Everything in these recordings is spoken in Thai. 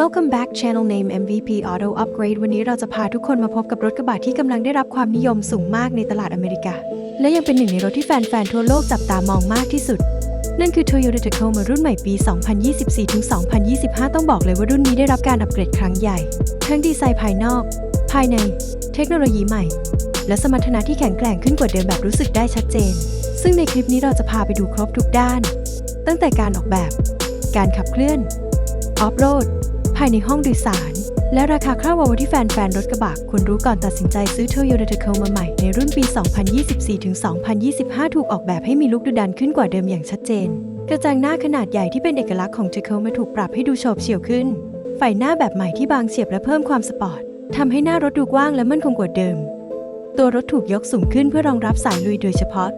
Welcome back Channel Name MVP Auto Upgrade วันนี้เราจะพาทุกคนมาพบกับรถกระบะที่กำลังได้รับความนิยมสูงมากในตลาดอเมริกา และยังเป็นหนึ่งในรถที่แฟนๆ ทั่วโลกจับตามองมากที่สุด นั่นคือ Toyota Tacoma รุ่นใหม่ปี 2024-2025 ต้องบอกเลยว่ารุ่นนี้ได้รับการอัปเกรดครั้งใหญ่ ทั้งดีไซน์ภายนอก ภายใน เทคโนโลยีใหม่ และสมรรถนะที่แข็งแกร่งขึ้นกว่าเดิมแบบรู้สึกได้ชัดเจน ซึ่งในคลิปนี้เราจะพาไปดูครบทุกด้าน ตั้งแต่การออกแบบ การขับเคลื่อนออฟโรด ภายในห้องโดยสาร และราคาคร่าวๆที่แฟนๆ รถกระบะควรรู้ก่อนตัดสินใจซื้อ Toyota Tacoma ใหม่ในรุ่นปี 2024-2025 ถูกออกแบบให้มีลุคดุดันขึ้นกว่าเดิมอย่างชัดเจน กระจังหน้าขนาดใหญ่ที่เป็นเอกลักษณ์ของ Tacoma ถูกปรับให้ดูโฉบเฉี่ยวขึ้น ไฟหน้าแบบใหม่ที่บางเฉียบและเพิ่มความสปอร์ตทำให้หน้ารถดูกว้างและมั่นคงกว่าเดิม ตัวรถถูกยกสูงขึ้นเพื่อรองรับสายลุยโดยเฉพาะ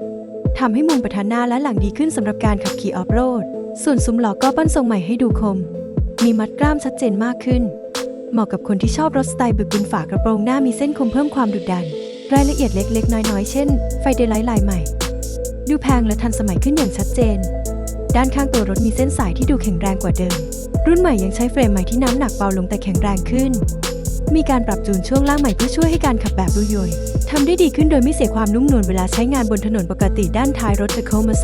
ทำให้มุมประทานหน้าและหลังดีขึ้นสำหรับการขับขี่ออฟโรด ส่วนซุ้มล้อก็ปั้นทรงใหม่ให้ดูคม มีมัดกล้ามชัดเจนมากขึ้น เหมาะกับคนที่ชอบรถสไตล์บึกบึนฝากระโปรงหน้ามีเส้นคมเพิ่มความดุดัน รายละเอียดเล็ก ๆ น้อย ๆ เช่น ไฟเดลไลท์ลายใหม่ ดูแพงและทันสมัยขึ้นอย่างชัดเจน ด้านข้างตัวรถมีเส้นสายที่ดูแข็งแรงกว่าเดิม รุ่นใหม่ยังใช้เฟรมใหม่ที่น้ำหนักเบาลงแต่แข็งแรงขึ้น มีการปรับจูนช่วงล่างใหม่เพื่อช่วยให้การขับแบบรุ่ยยทำได้ดีขึ้นโดยไม่เสียความนุ่มนวลเวลาใช้งานบนถนนปกติด้านท้ายรถ Tacoma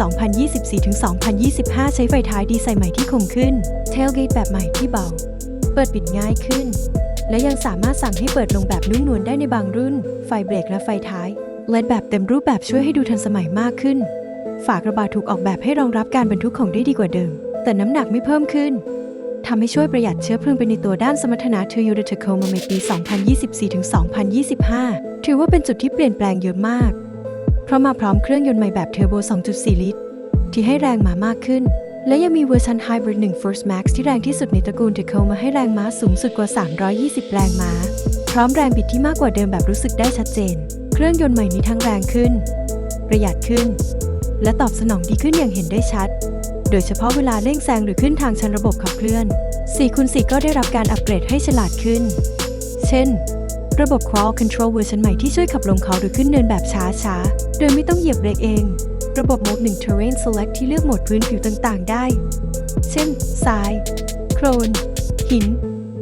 2024-2025 ใช้ไฟท้ายดีไซน์ใหม่ที่คมขึ้น Tailgate แบบใหม่ที่เบา เปิดปิดง่ายขึ้น และยังสามารถสั่งให้เปิดลงแบบนุ่มนวลได้ในบางรุ่น ไฟเบรกและไฟท้าย LED แบบเต็มรูปแบบช่วยให้ดูทันสมัยมากขึ้น ฝากระบะถูกออกแบบให้รองรับการบรรทุกของได้ดีกว่าเดิม แต่น้ำหนักไม่เพิ่มขึ้น ทำให้ช่วยประหยัดเชื้อเพลิงไปในตัวด้านสมรรถนะ Toyota Tacoma ในปี 2024-2025 ถือว่าเป็นจุดที่เปลี่ยนแปลงเยอะมาก เพราะมาพร้อมเครื่องยนต์ใหม่แบบเทอร์โบ 2.4 ลิตร ที่ให้แรงมามากขึ้น และยังมีเวอร์ชัน Hybrid 1 First Max ที่แรงที่สุดในตระกูล Tacoma ให้แรงม้าสูงสุดกว่า 320 แรงม้า พร้อมแรงบิดที่มากกว่าเดิมแบบรู้สึกได้ชัดเจน เครื่องยนต์ใหม่นี้ทั้งแรงขึ้น ประหยัดขึ้น และตอบสนองดีขึ้นอย่างเห็นได้ชัด โดยเฉพาะเวลาเร่งแซงหรือขึ้นทางชันระบบขับเคลื่อน 4คูณ4ก็ได้รับการอัปเกรดให้ฉลาดขึ้น เช่น ระบบ Crawl Control เวอร์ชันใหม่ที่ช่วยขับลงเขาหรือขึ้นเนินแบบช้าๆ โดยไม่ต้องเหยียบเบรกเอง ระบบโหมด1 Terrain Select ที่เลือกโหมดพื้นผิวต่างๆ ได้ เช่น ทราย โคลน หิน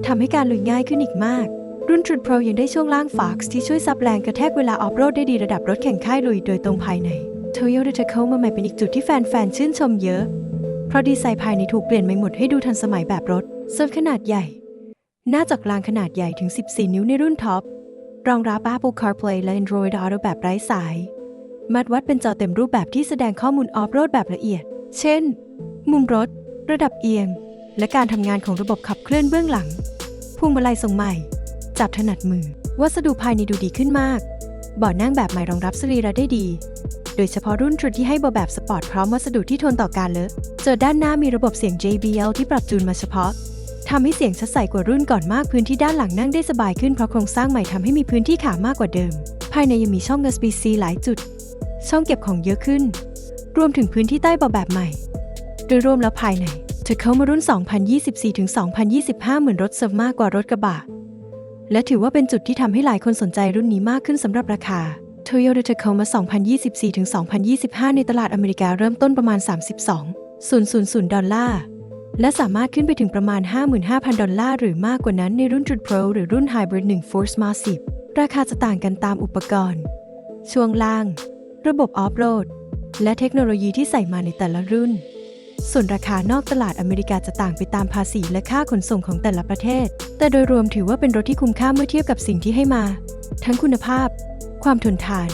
ทำให้การลุยง่ายขึ้นอีกมาก รุ่น Truth Pro ยังได้ช่วงล่าง Fox ที่ช่วยซับแรงกระแทกเวลาออฟโรดได้ดีระดับรถแข่งค่ายลุยโดยตรงภายใน Toyota Tacoma ใหม่เป็นอีกจุดที่แฟนๆชื่นชมเยอะ เพราะดีไซน์ภายในถูกเปลี่ยนใหม่หมดให้ดูทันสมัยแบบรถเซิร์ฟขนาดใหญ่ หน้าจอกลางขนาดใหญ่ถึง 14 นิ้วในรุ่นท็อป รองรับ Apple CarPlay และ Android Auto แบบไร้สาย มัดวัดเป็นจอเต็มรูปแบบที่แสดงข้อมูลออฟโรดแบบละเอียด เช่น มุมรถ ระดับเอียง และการทำงานของระบบขับเคลื่อนเบื้องหลังพวงมาลัยทรงใหม่ จับถนัดมือ วัสดุภายในดูดีขึ้นมาก เบาะนั่งแบบใหม่รองรับสรีระได้ดี โดยเฉพาะรุ่นทรูที่ให้เบาะแบบสปอร์ตพร้อมวัสดุที่ทนต่อการเลอะเจอด้านหน้ามีระบบเสียง JBL ที่ปรับจูนมาเฉพาะทำให้เสียงชัดใสกว่ารุ่นก่อนมากพื้นที่ด้านหลังนั่งได้สบายขึ้นเพราะโครงสร้างใหม่ทำให้มีพื้นที่ขามากกว่าเดิม ภายในยังมีช่อง USB-C หลายจุด ช่องเก็บของเยอะขึ้น รวมถึงพื้นที่ใต้เบาะแบบใหม่ โดยรวมแล้วภายในเธอเข้ามารุ่น 2024-2025 เหมือนรถเซิร์ฟมากกว่ารถกระบะ และถือว่าเป็นจุดที่ทำให้หลายคนสนใจรุ่นนี้มากขึ้นสำหรับราคา Toyota Tacoma 2024-2025 ในตลาดอเมริกาเริ่มต้นประมาณ 32,000 ดอลลาร์ และสามารถขึ้นไปถึงประมาณ 55,000 ดอลลาร์หรือมากกว่านั้นในรุ่น Truth Pro หรือรุ่น Hybrid 1 Force Massive ราคาจะต่างกันตามอุปกรณ์ ช่วงล่าง ระบบออฟโรด และเทคโนโลยีที่ใส่มาในแต่ละรุ่น ส่วนราคานอกตลาดอเมริกาจะต่างไปตามภาษีและค่าขนส่งของแต่ละประเทศ แต่โดยรวมถือว่าเป็นรถที่คุ้มค่าเมื่อเทียบกับสิ่งที่ให้มา ทั้งคุณภาพ ความทนทาน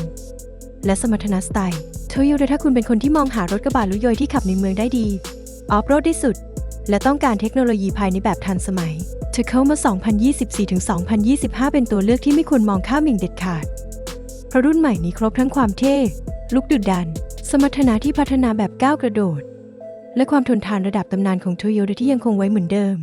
และสมรรถนะสไตล์โตโยต้ถ้าคุณเป็นคนที่มองหารถกระบะลุยยที่ขับในเมืองได้ดี ออฟโรดที่สุด และต้องการเทคโนโลยีภายในแบบทันสมัย Tacoma 2024-2025 เป็นตัวเลือกที่ไม่ควรมองข้ามอย่างเด็ดขาดเพราะรุ่นใหม่นี้ครบทั้งความเท่ลุกดุดัน สมรรถนะที่พัฒนาแบบก้าวกระโดด และความทนทานระดับตำนานของโตโยต้ที่ยังคงไว้เหมือนเดิม